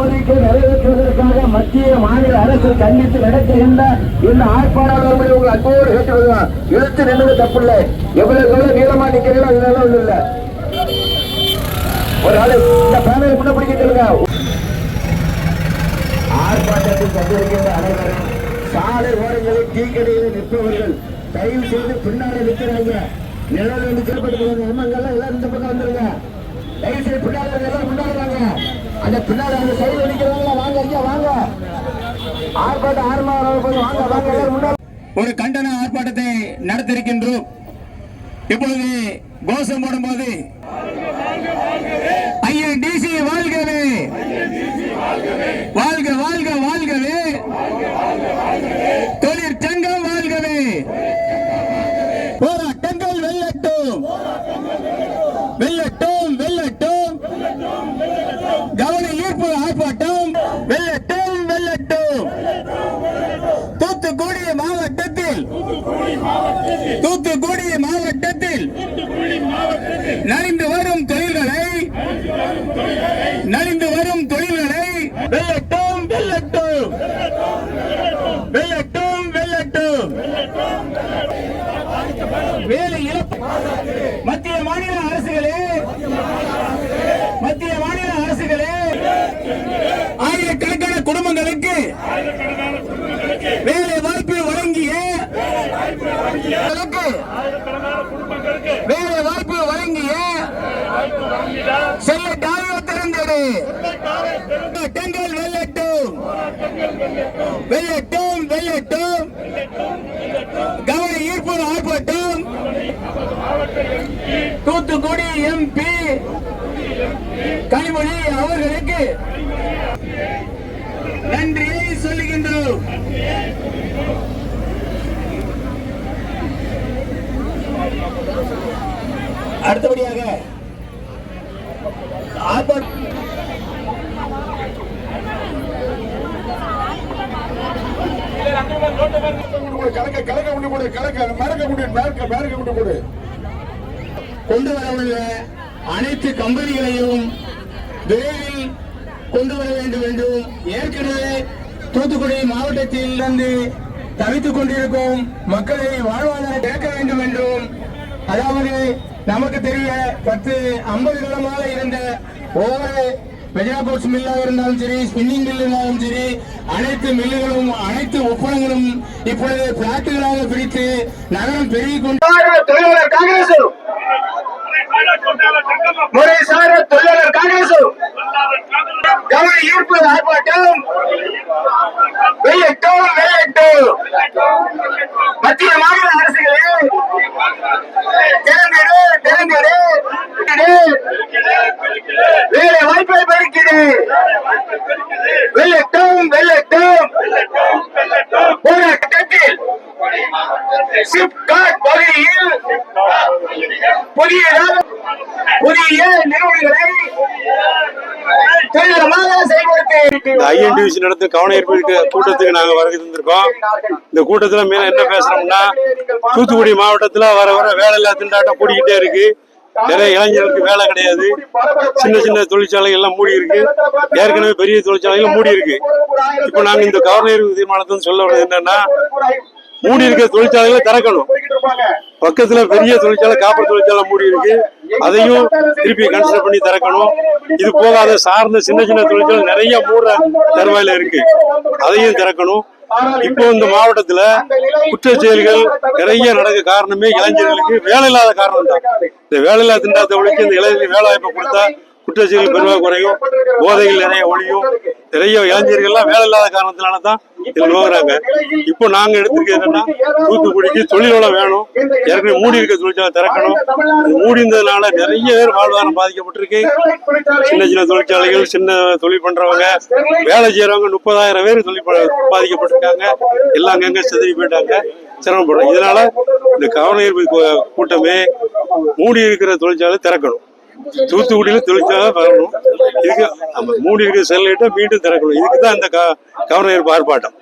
கோரிக்கை நிறைவேற்றுவதற்காக மத்திய மாநில அரசு கண்டித்து நடத்துகின்ற இந்த ஆர்ப்பாடாளர்களை உங்கள் அன்போடு கேட்டுக்கொள்கிறோம் இழுத்து நின்றது தப்பில்லை. எவ்வளவு எவ்வளவு நீளமா நிக்கிறீங்களோ அதனால ஒன்றும் இல்லை. ஒரு ஆளு இந்த பேனல் முன்ன பிடிக்க சொல்லுங்க. ஆர்ப்பாட்டத்தில் கண்டிருக்கின்ற அனைவரும் சாலை ஓரங்களில் டீ கடையில் நிற்பவர்கள் தயவு செய்து பின்னாடி நிற்கிறாங்க. நிழல் வந்து செயல்படுத்துவாங்க அம்மங்கள்லாம் எல்லாரும் இந்த பக்கம் வந்துருங்க. தயவு செய்து பின்னாடி எல்லாம் அந்த பின்னாடி அந்த சைடு வாங்க ஐயா வாங்க. ஆர்ப்பாட்டம் ஆரம்பம் வாங்க வாங்க எல்லாரும் ஒரு கண்டன ஆர்ப்பாட்டத்தை நடத்திருக்கின்றோம் இப்பொழுது கோஷம் போடும்போது ஐஎன்டிசி வாழ்கவே. வாழ்க வாழ்க வாழ்கவே தொழிற்சங்கம் வாழ்கவே போராட்டங்கள் வெல்லட்டும் வெல்லட்டும் வெல்லட்டும் கவன ஈர்ப்பு ஆர்ப்பாட்டம் வெல்லட்டும் வெல்லட்டும் தூத்துக்குடி மாவட்டத்தில் தூத்துக்குடி மாவட்டத்தில் நலிந்து வரும் தொழில்களை நலிந்து வரும் தொழில்களை வெல்லட்டும் வெல்லட்டும். வெல்லட்டும் வெல்லட்டும். வேலை இழப்பு மத்திய மாநில அரசுகளே மத்திய மாநில அரசுகளே ஆயிரக்கணக்கான குடும்பங்களுக்கு வேலை வாய்ப்பு வழங்கிய களுக்கு வேலை வாய்ப்பு வழங்கிய செல்ல டாயோ திறந்தது டெங்கல் வெள்ளட்டும் வெள்ளட்டும் வெள்ளட்டும் கவன ஈர்ப்பு ஆர்ப்பாட்டம். தூத்துக்குடி எம்பி கனிமொழி அவர்களுக்கு நன்றியை சொல்லுகின்றோம். அடுத்தபடியாக ஆர்ப்பாட்டம் கலக்க கலக்க கொண்டு போடு கலக்க மறக்க கொண்டு மறக்க மறக்க கொண்டு போடு. கொண்டு வரவுள்ள அனைத்து கம்பெனிகளையும் விரைவில் கொண்டு வர வேண்டும் என்றும் ஏற்கனவே தூத்துக்குடி மாவட்டத்தில் இருந்து தவித்துக் கொண்டிருக்கும் மக்களை வாழ்வாதாரம் கேட்க வேண்டும் என்றும் அதாவது நமக்கு தெரிய பத்து ஐம்பது காலமாக இருந்த ஒவ்வொரு வெஜிடபிள்ஸ் மில்லாக இருந்தாலும் சரி ஸ்பின்னிங் மில் இருந்தாலும் சரி அனைத்து மில்லுகளும் அனைத்து ஒப்பனங்களும் இப்பொழுது பிளாட்டுகளாக பிரித்து நகரம் பெருகிக் கொண்டு தொழிலாளர் காங்கிரஸ் முறைசார தொழிலாளர் காங்கிரஸ் கவன ஈர்ப்பு ஆர்ப்பாட்டம். வெள்ளட்டும் வெள்ளட்டும் மத்திய மாநில அரசுகளே வேலை வாய்ப்பை பெருக்கிடு வெள்ளட்டும் வெள்ளட்டும். போராட்டத்தில் சிப்காட் பகுதியில் புதிய புதிய நிறுவனங்களை ஐஎன்டிசி கவன ஈர்ப்பு கூட்டத்துக்கு நாங்க வருகை தந்திருக்கோம் இந்த கூட்டத்துல மேல என்ன பேசுறோம்னா தூத்துக்குடி மாவட்டத்துல வர வர வேலை இல்லா திண்டாட்டம் கூடிக்கிட்டே இருக்கு. நிறைய இளைஞர்களுக்கு வேலை கிடையாது. சின்ன சின்ன தொழிற்சாலைகள் எல்லாம் மூடி இருக்கு. ஏற்கனவே பெரிய தொழிற்சாலைகள் மூடி இருக்கு. இப்போ நாங்க இந்த கவர்னர் தீர்மானத்தை சொல்ல வர்றது என்னன்னா மூடி இருக்க தொழிற்சாலைகளை திறக்கணும். பக்கத்துல பெரிய தொழிற்சாலை காப்பர் தொழிற்சாலை மூடி இருக்கு. அதையும் திருப்பி கன்சிடர் பண்ணி திறக்கணும். இது போக அதை சார்ந்த சின்ன சின்ன தொழிற்சாலை நிறைய மூடுற தருவாயில இருக்கு. அதையும் திறக்கணும். இப்போ இந்த மாவட்டத்துல குற்றச் செயல்கள் நிறைய நடக்க காரணமே இளைஞர்களுக்கு வேலை இல்லாத காரணம் தான் இந்த வேலையில்லா இல்லாத திண்டாத்தை ஒழிச்சு இந்த இளைஞர்களுக்கு வேலை வாய்ப்பை கொடுத்தா குற்றச் செயல்கள் பெருவாக குறையும் போதைகள் நிறைய ஒழியும். நிறைய இளைஞர்கள்லாம் வேலை இல்லாத காரணத்தினால தான் இதில் நோக்குறாங்க இப்போ நாங்க எடுத்துக்கிறது என்னன்னா தூத்துக்குடிக்கு தொழில் வளம் வேணும் ஏற்கனவே மூடி இருக்க தொழிற்சாலை திறக்கணும். அது மூடி இருந்ததுனால நிறைய பேர் வாழ்வாதாரம் பாதிக்கப்பட்டிருக்கு. சின்ன சின்ன தொழிற்சாலைகள் சின்ன தொழில் பண்றவங்க வேலை செய்யறவங்க முப்பதாயிரம் பேர் தொழில் பாதிக்கப்பட்டிருக்காங்க. எல்லாம் அங்கங்க செதறி போயிட்டாங்க. சிரமப்படுறோம் இதனால இந்த கவனஈர்ப்பு கூட்டமே மூடி இருக்கிற தொழிற்சாலை திறக்கணும். தூத்துக்குடியில தொழிற்சாலை வரணும். இதுக்கு நம்ம மூடி இருக்கிற செல்லிட்ட மீண்டும் திறக்கணும். இதுக்கு தான் இந்த க- கவனஈர்ப்பு ஆர்ப்பாட்டம்